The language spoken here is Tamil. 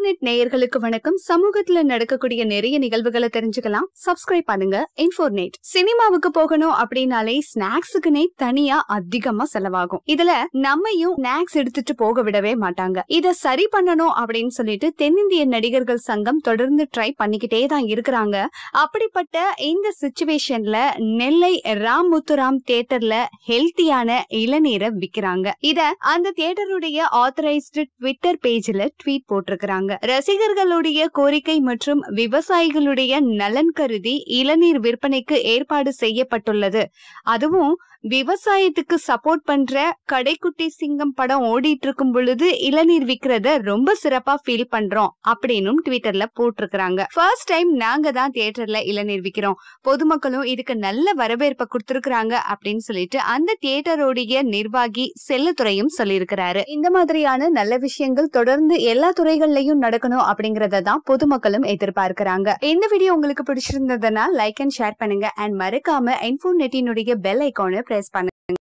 நெட் நேயர்களுக்கு வணக்கம். சமூகத்துல நடக்கக்கூடிய நிறைய நிகழ்வுகளை தெரிஞ்சுக்கலாம். சப்ஸ்கிரைப் பண்ணுங்க. இன்ஃபோர்நெட் சினிமாவுக்கு போகணும் அப்படின்னாலே ஸ்நாக்ஸுக்குனே தனியா அதிகமா செலவாகும். இதுல நம்மையும் ஸ்நாக்ஸ் எடுத்துட்டு போக விடவே மாட்டாங்க. இத சரி பண்ணணும் அப்படின்னு சொல்லிட்டு தென்னிந்திய நடிகர்கள் சங்கம் தொடர்ந்து ட்ரை பண்ணிக்கிட்டே தான் இருக்கிறாங்க. அப்படிப்பட்ட இந்த சுச்சுவேஷன்ல நெல்லை ராம் முத்துராம் தியேட்டர்ல ஹெல்த்தியான இளநீரை விக்கிறாங்க இத அந்த தியேட்டருடைய ஆத்தரைஸ்டு ட்விட்டர் பேஜ்ல ட்வீட் போட்டிருக்கிறாங்க. ரசிகர்களுடைய கோரிக்கை மற்றும் விவசாயிகளுடைய நலன் கருதி இளநீர் விற்பனைக்கு ஏற்பாடு செய்யப்பட்டுள்ளது. அதுவும் விவசாயத்துக்கு சப்போர்ட் பண்ற கடைக்குட்டி சிங்கம் படம் ஓடிட்டு இருக்கும் பொழுது இளநீர் விக்கிறத ரொம்ப சிறப்பா ஃபீல் பண்றோம் அப்படின்னும் ட்விட்டர்ல போட்டிருக்கிறாங்க. ஃபர்ஸ்ட் டைம் நாங்க தான் தியேட்டர்ல இளநீர் விக்கிறோம். பொதுமக்களும் இதுக்கு நல்ல வரவேற்பை கொடுத்திருக்கிறாங்க அப்படின்னு சொல்லிட்டு அந்த தியேட்டருடைய நிர்வாகி செல்லத்துறையும் சொல்லியிருக்கிறாரு. இந்த மாதிரியான நல்ல விஷயங்கள் தொடர்ந்து எல்லா துறைகள்லயும் நடக்கணும் அப்படிங்கறத தான் பொதுமக்களும் எதிர்பார்க்கிறாங்க. இந்த வீடியோ உங்களுக்கு பிடிச்சிருந்ததுன்னா லைக் அண்ட் ஷேர் பண்ணுங்க. அண்ட் மறக்காம இன்ஃபோநெட்டினுடைய பெல் ஐக்கானை பிரஸ் பண்ணுங்க